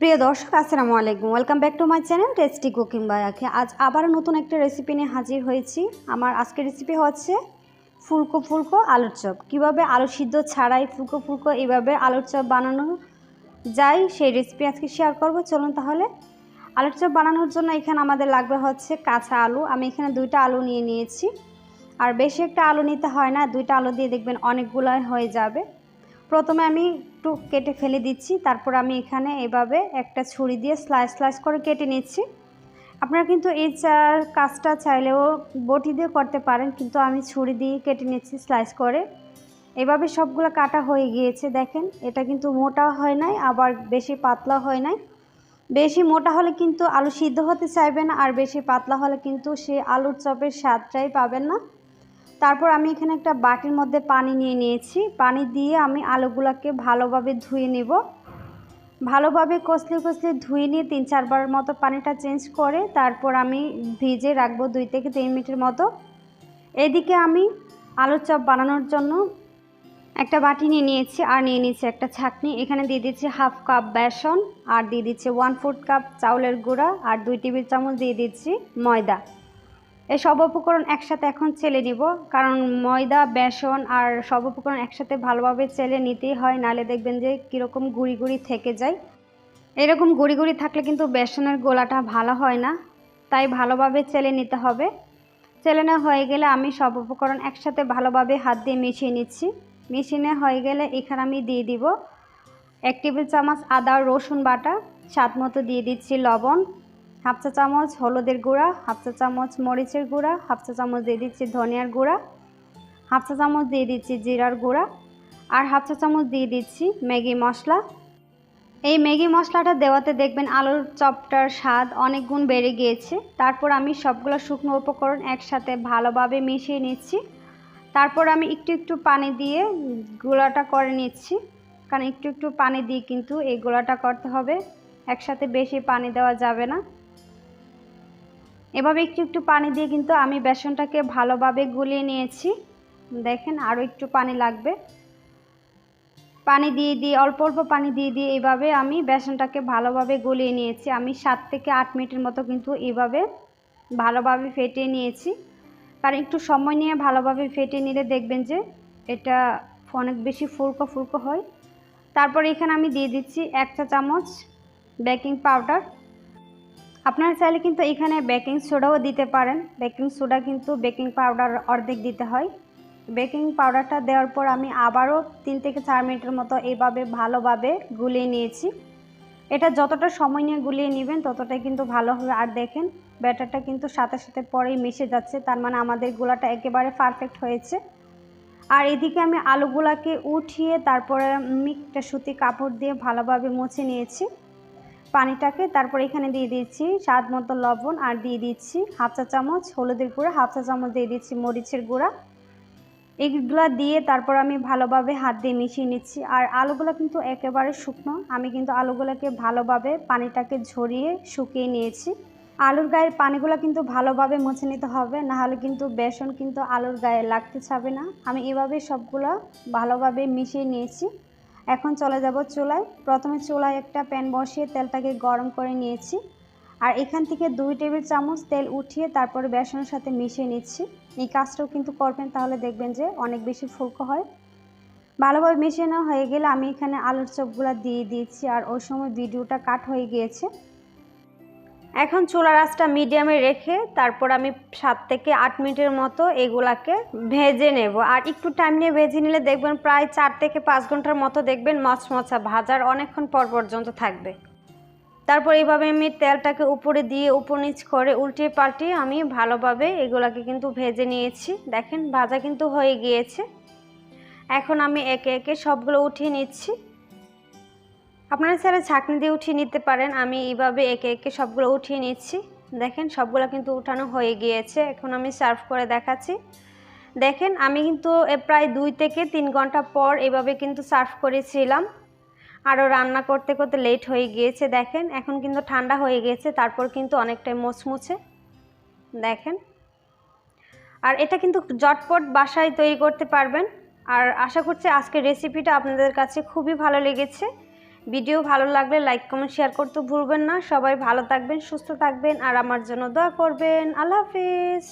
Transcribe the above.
প্রিয় দর্শক, আসসালামু আলাইকুম। Welcome back to my channel tasty cooking by আজ আবার নতুন একটা রেসিপি নিয়ে হাজির হয়েছি। আমার আজকের রেসিপি হচ্ছে ফুলকো ফুলকো আলুর চপ। কীভাবে আলু সিদ্ধ ছাড়াই ফুলকো ফুলকো এইভাবে আলুর চপ বানানো যায়, সেই রেসিপি আজকে শেয়ার করব। চলুন তাহলে। আলুর চপ বানানোর জন্য এখানে আমাদের লাগবে হচ্ছে কাঁচা আলু। আমি এখানে দুইটা আলু নিয়ে নিয়েছি। আর বেশি একটা আলু নিতে হয় না, দুইটা আলু দিয়ে দেখবেন অনেকগুলো হয়ে যাবে। প্রথমে আমি একটু কেটে ফেলে দিচ্ছি। তারপর আমি এখানে এভাবে একটা ছুরি দিয়ে স্লাইস স্লাইস করে কেটে নিচ্ছি। আপনারা কিন্তু এই কাজটা চাইলেও বটি দিয়ে করতে পারেন, কিন্তু আমি ছুরি দিয়ে কেটে নিচ্ছি স্লাইস করে। এভাবে সবগুলো কাটা হয়ে গিয়েছে, দেখেন। এটা কিন্তু মোটা হয় নাই, আবার বেশি পাতলা হয় নাই। বেশি মোটা হলে কিন্তু আলু সিদ্ধ হতে চাইবে না, আর বেশি পাতলা হলে কিন্তু সে আলুর চপের স্বাদটাই পাবেন না। তারপর আমি এখানে একটা বাটির মধ্যে পানি নিয়ে নিয়েছি। পানি দিয়ে আমি আলুগুলোকে ভালোভাবে ধুয়ে নেব। ভালোভাবে কষলে কষলে ধুয়ে নিয়ে তিন চারবার মতো পানিটা চেঞ্জ করে তারপর আমি ভিজে রাখব দুই থেকে তিন মিনিটের মতো। এদিকে আমি আলুর চপ বানানোর জন্য একটা বাটি নিয়ে নিয়েছি আর নিয়ে নিয়েছি একটা ছাকনি। এখানে দিয়ে দিচ্ছি হাফ কাপ বেসন আর দিয়ে দিচ্ছি ওয়ান ফোর্থ কাপ চাউলের গুঁড়া আর দুই টেবিল চামচ দিয়ে দিচ্ছি ময়দা। এই সব উপকরণ একসাথে এখন চেলে নিব। কারণ ময়দা, বেসন আর সব উপকরণ একসাথে ভালোভাবে চেলে নিতেই হয় নালে দেখবেন যে কীরকম গুঁড়ি গুঁড়ি থেকে যায়। এরকম গুঁড়ি গুঁড়ি থাকলে কিন্তু বেসনের গোলাটা ভালো হয় না, তাই ভালোভাবে চেলে নিতে হবে। চেলে নেওয়া হয়ে গেলে আমি সব উপকরণ একসাথে ভালোভাবে হাত দিয়ে মিশিয়ে নিচ্ছি। মিশিয়ে হয়ে গেলে এখানে আমি দিয়ে দিব এক টেবিল চামচ আদা রসুন বাটা, স্বাদ মতো দিয়ে দিচ্ছি লবণ হাফ চা চামচ হলুদের গুঁড়া, হাফ চা চামচ মরিচের গুঁড়া, হাফ চা চামচ দিয়ে দিচ্ছি ধনিয়ার গুঁড়া, হাফ চা চামচ দিয়ে দিচ্ছি জিরার গুঁড়া আর হাফ চা চামচ দিয়ে দিচ্ছি ম্যাগি মশলা। এই ম্যাগি মশলাটা দেওয়াতে দেখবেন আলুর চপটার স্বাদ অনেক গুণ বেড়ে গিয়েছে। তারপর আমি সবগুলো শুকনো উপকরণ একসাথে ভালোভাবে মিশিয়ে নিচ্ছি। তারপর আমি একটু একটু পানি দিয়ে গোলাটা করে নিচ্ছি। কারণ একটু একটু পানি দিয়ে কিন্তু এই গোলাটা করতে হবে। একসাথে বেশি পানি দেওয়া যাবে না। এভাবে একটু একটু পানি দিয়ে কিন্তু আমি বেসনটাকে ভালোভাবে গুলিয়ে নিয়েছি। দেখেন আরও একটু পানি লাগবে। পানি দিয়ে দিয়ে, অল্প অল্প পানি দিয়ে দিয়ে এইভাবে আমি বেসনটাকে ভালোভাবে গলিয়ে নিয়েছি। আমি সাত থেকে আট মিনিটের মতো কিন্তু এইভাবে ভালোভাবে ফেটিয়ে নিয়েছি। কারণ একটু সময় নিয়ে ভালোভাবে ফেটিয়ে নিলে দেখবেন যে এটা অনেক বেশি ফুলকো ফুলকো হয়। তারপর এখানে আমি দিয়ে দিচ্ছি এক চা চামচ বেকিং পাউডার। আপনারা চাইলে কিন্তু এখানে বেকিং সোডাও দিতে পারেন। বেকিং সোডা কিন্তু বেকিং পাউডার অর্ধেক দিতে হয়। বেকিং পাউডারটা দেওয়ার পর আমি আবারও তিন থেকে চার মিনিটের মতো এইভাবে ভালোভাবে গুলিয়ে নিয়েছি। এটা যতটা সময় নিয়ে গুলিয়ে নেবেন, ততটাই কিন্তু ভালো হবে। আর দেখেন, ব্যাটারটা কিন্তু সাথে সাথে পরেই মিশে যাচ্ছে। তার মানে আমাদের গোলাটা একেবারে পারফেক্ট হয়েছে। আর এদিকে আমি আলুগুলাকে উঠিয়ে তারপরে একটা সুতি কাপড় দিয়ে ভালোভাবে মুছে নিয়েছি। পানিটাকে তারপর এখানে দিয়ে দিচ্ছি স্বাদ মতো লবণ আর দিয়ে দিচ্ছি হাফ চা চামচ হলুদের গুঁড়া, হাফ চা চামচ দিয়ে দিচ্ছি মরিচের গুঁড়া। এগুলা দিয়ে তারপর আমি ভালোভাবে হাত দিয়ে মিশিয়ে নিচ্ছি। আর আলুগুলো কিন্তু একেবারে শুকনো। আমি কিন্তু আলুগুলোকে ভালোভাবে পানিটাকে ঝরিয়ে শুকিয়ে নিয়েছি। আলুর গায়ের পানিগুলো কিন্তু ভালোভাবে মুছে নিতে হবে, নাহলে কিন্তু বেসন কিন্তু আলুর গায়ে লাগতে চাবে না। আমি এভাবে সবগুলো ভালোভাবে মিশিয়ে নিয়েছি। এখন চলে যাব চুলায়। প্রথমে চুলায় একটা প্যান বসিয়ে তেলটাকে গরম করে নিয়েছি। আর এখান থেকে দুই টেবিল চামচ তেল উঠিয়ে তারপরে বেসনের সাথে মিশিয়ে নিচ্ছি। এই কাজটাও কিন্তু করবেন, তাহলে দেখবেন যে অনেক বেশি ফুলকো হয়। ভালোভাবে মিশিয়ে নেওয়া হয়ে গেলে আমি এখানে আলুর চপগুলো দিয়ে দিয়েছি, আর ওই সময় ভিডিওটা কাট হয়ে গিয়েছে। এখন চুলার আঁচটা মিডিয়ামে রেখে তারপর আমি সাত থেকে আট মিনিটের মতো এগুলাকে ভেজে নেব। আর একটু টাইম নিয়ে ভেজে নিলে দেখবেন প্রায় চার থেকে পাঁচ ঘণ্টার মতো দেখবেন মচমচা ভাজার অনেকক্ষণ পর পর্যন্ত থাকবে। তারপর এইভাবে আমি তেলটাকে উপরে দিয়ে উপর নিচ করে উল্টে পাল্টে আমি ভালোভাবে এগুলাকে কিন্তু ভেজে নিয়েছি। দেখেন ভাজা কিন্তু হয়ে গিয়েছে। এখন আমি একে একে সবগুলো উঠিয়ে নিচ্ছি। আপনারা স্যার ছাঁকনি দিয়ে উঠিয়ে নিতে পারেন। আমি এইভাবে একে একে সবগুলো উঠিয়ে নিচ্ছি। দেখেন, সবগুলো কিন্তু উঠানো হয়ে গিয়েছে। এখন আমি সার্ভ করে দেখাচ্ছি। দেখেন, আমি কিন্তু প্রায় দুই থেকে তিন ঘণ্টা পর এভাবে কিন্তু সার্ভ করেছিলাম। আরও রান্না করতে করতে লেট হয়ে গিয়েছে, দেখেন। এখন কিন্তু ঠান্ডা হয়ে গিয়েছে, তারপর কিন্তু অনেকটাই মুচমুচে দেখেন। আর এটা কিন্তু জটপট বাসায় তৈরি করতে পারবেন। আর আশা করছি আজকের রেসিপিটা আপনাদের কাছে খুবই ভালো লেগেছে। ভিডিও ভালো লাগলে লাইক, কমেন্ট, শেয়ার করতে ভুলবেন না। সবাই ভালো থাকবেন, সুস্থ থাকবেন, আর আমার জন্য দোয়া করবেন। আল্লাহ হাফিজ।